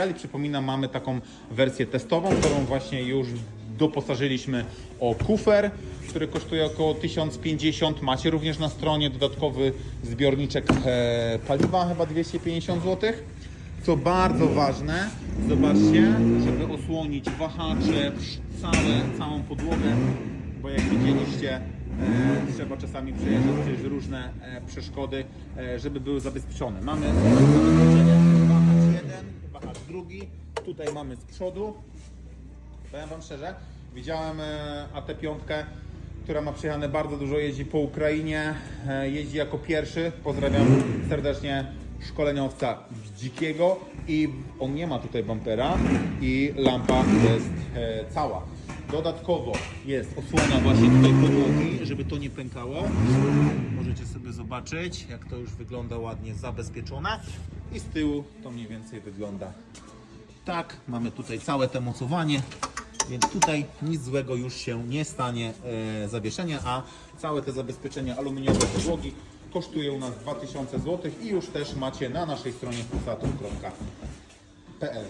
Ale przypominam, mamy taką wersję testową, którą właśnie już doposażyliśmy o kufer, który kosztuje około 1050. Macie również na stronie dodatkowy zbiorniczek e, paliwa, chyba 250 zł. Co bardzo ważne, zobaczcie, żeby osłonić wahacze, całe, całą podłogę, bo jak widzieliście, e, trzeba czasami przejeżdżać przez różne e, przeszkody, e, żeby były zabezpieczone. Mamy zabezpieczenie tutaj mamy z przodu. Powiem Wam szczerze, widziałem e, AT5, która ma przejechane bardzo dużo, jeździ po Ukrainie, e, jeździ jako pierwszy. Pozdrawiam serdecznie szkoleniowca Dzikiego i on nie ma tutaj bumpera i lampa jest e, cała. Dodatkowo jest osłona właśnie tutaj podłogi, żeby to nie pękało. Możecie sobie zobaczyć, jak to już wygląda ładnie zabezpieczone. I z tyłu to mniej więcej wygląda tak, mamy tutaj całe te mocowanie, więc tutaj nic złego już się nie stanie e, zawieszenia, a całe te zabezpieczenia aluminiowe podłogi kosztują nas 2000 zł i już też macie na naszej stronie pulsator.pl